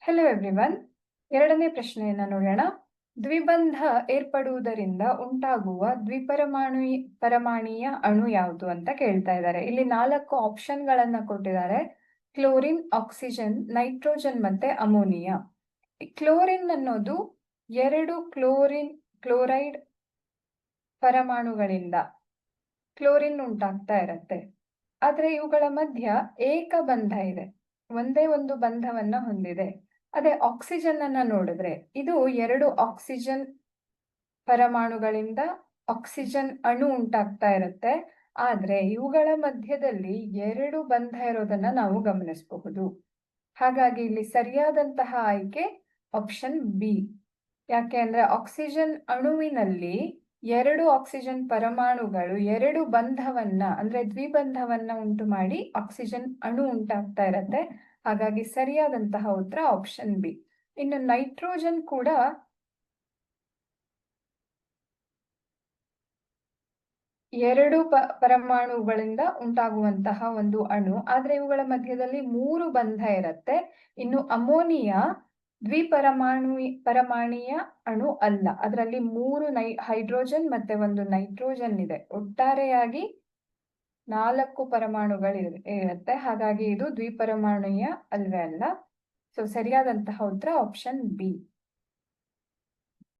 Hello everyone ಎರಡನೇ ಪ್ರಶ್ನೆಯನ್ನ ನೋಡೋಣ. ದ್ವಿಬಂಧ ಏರ್ಪಡುವುದರಿಂದ ಉಂಟಾಗುವ ದ್ವಿಪರಮಾಣು, ಪರಮಾಣೀಯ ಅಣು ಯಾವುದು ಅಂತ ಕೇಳ್ತಾ ಇದ್ದಾರೆ. ಇಲ್ಲಿ ನಾಲ್ಕು ಆಪ್ಷನ್ ಗಳನ್ನ ಕೊಟ್ಟಿದ್ದಾರೆ. ಕ್ಲೋರಿನ್, ಆಕ್ಸಿಜನ್, ನೈಟ್ರೋಜನ್ ಮತ್ತೆ ಅಮೋನಿಯಾ. ಕ್ಲೋರಿನ್ ಅನ್ನೋದು ಎರಡು ಕ್ಲೋರಿನ್, ಕ್ಲೋರೈಡ್ ಪರಮಾಣುಗಳಿಂದ ಕ್ಲೋರಿನ್ ಉಂಟಾಗ್ತಾ ಇರತ್ತೆ. ಆದ್ರೆ ಇವುಗಳ ಮಧ್ಯ ಏಕ ಬಂಧ ಇದೆ. ಒಂದೇ ಒಂದು ಬಂಧವನ್ನ ಹೊಂದಿದೆ. ಅದೇ ಆಕ್ಸಿಜನ್ ಅನ್ನ ನೋಡಿದ್ರೆ ಇದು ಎರಡು ಆಕ್ಸಿಜನ್ ಪರಮಾಣುಗಳಿಂದ ಆಕ್ಸಿಜನ್ ಅಣು ಉಂಟಾಗ್ತಾ ಇರುತ್ತೆ. ಆದ್ರೆ ಇವುಗಳ ಮಧ್ಯದಲ್ಲಿ ಎರಡು ಬಂಧ ಇರೋದನ್ನ ನಾವು ಗಮನಿಸಬಹುದು. ಹಾಗಾಗಿ ಇಲ್ಲಿ ಸರಿಯಾದಂತಹ ಆಯ್ಕೆ ಆಪ್ಷನ್ ಬಿ ಯಾಕೆ ಅಂದ್ರೆ ಆಕ್ಸಿಜನ್ ಅಣುವಿನಲ್ಲಿ ಎರಡು ಆಕ್ಸಿಜನ್ ಪರಮಾಣುಗಳು ಎರಡು ಬಂಧವನ್ನ ಅಂದ್ರೆ ದ್ವಿಬಂಧವನ್ನ ಉಂಟು ಮಾಡಿ ಆಕ್ಸಿಜನ್ ಅಣು ಉಂಟಾಗ್ತಾ ಇರತ್ತೆ. ಹಾಗಾಗಿ ಸರಿಯಾದಂತಹ ಉತ್ತರ ಆಪ್ಷನ್ ಬಿ ಇನ್ನು ನೈಟ್ರೋಜನ್ ಕೂಡ ಎರಡು ಪ, ಪರಮಾಣುಗಳಿಂದ ಉಂಟಾಗುವಂತಹ ಒಂದು ಅಣು. ಆದ್ರೆ ಇವುಗಳ ಮಧ್ಯದಲ್ಲಿ ಮೂರು ಬಂಧ ಇರತ್ತೆ. ಇನ್ನು ಅಮೋನಿಯಾ ದ್ವಿಪರಮಾಣು, ಪರಮಾಣೀಯ ಅಣು ಅಲ್ಲ. ಅದರಲ್ಲಿ ಮೂರು ನೈ, ಹೈಡ್ರೋಜನ್ ಮತ್ತೆ ಒಂದು ನೈಟ್ರೋಜನ್ ಇದೆ. ಒಟ್ಟಾರೆಯಾಗಿ ನಾಲ್ಕು ಪರಮಾಣುಗಳು ಇರುತ್ತೆ. ಹಾಗಾಗಿ ಇದು ದ್ವಿಪರಮಾಣುಯ ಅಲ್ವೇ ಅಲ್ಲ. ಸೊ ಸರಿಯಾದಂತಹ ಉತ್ತರ ಆಪ್ಷನ್ ಬಿ